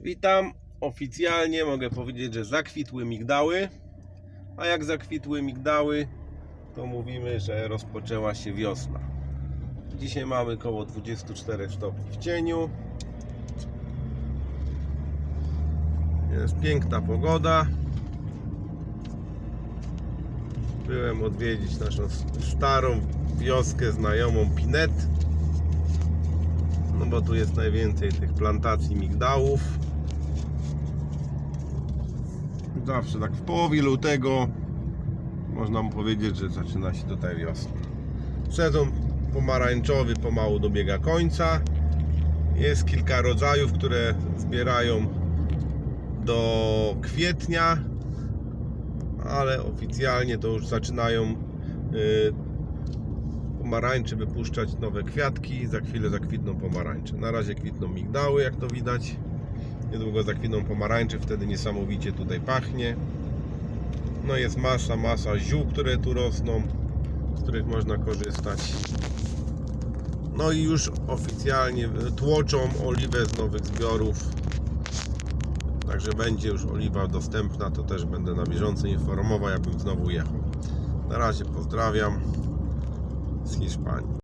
Witam. Oficjalnie mogę powiedzieć, że zakwitły migdały. A jak zakwitły migdały, to mówimy, że rozpoczęła się wiosna. Dzisiaj mamy około 24 stopni w cieniu. Jest piękna pogoda. Byłem odwiedzić naszą starą wioskę znajomą Pinet. Bo tu jest najwięcej tych plantacji migdałów. Zawsze tak w połowie lutego można mu powiedzieć, że zaczyna się tutaj wiosna. Sezon pomarańczowy pomału dobiega końca. Jest kilka rodzajów, które zbierają do kwietnia, ale oficjalnie to już zaczynają y, pomarańcze wypuszczać nowe kwiatki. Za chwilę zakwitną pomarańcze. Na razie kwitną migdały, jak to widać. Niedługo zakwitną pomarańcze, wtedy niesamowicie tutaj pachnie. No jest masa, masa ziół, które tu rosną, z których można korzystać. No i już oficjalnie tłoczą oliwę z nowych zbiorów. Także będzie już oliwa dostępna, to też będę na bieżąco informował, jakbym znowu jechał. Na razie pozdrawiam z Hiszpanii.